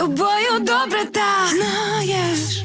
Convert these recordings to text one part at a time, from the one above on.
тобою добре так знаєш.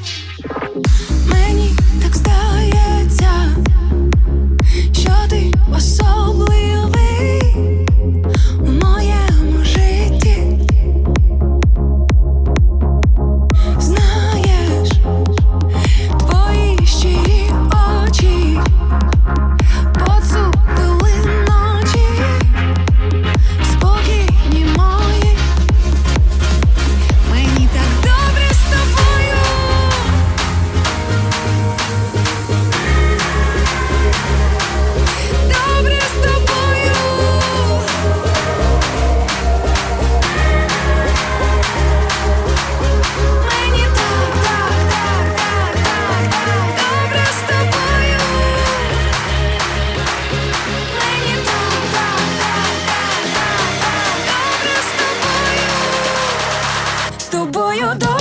Тобою. Добре.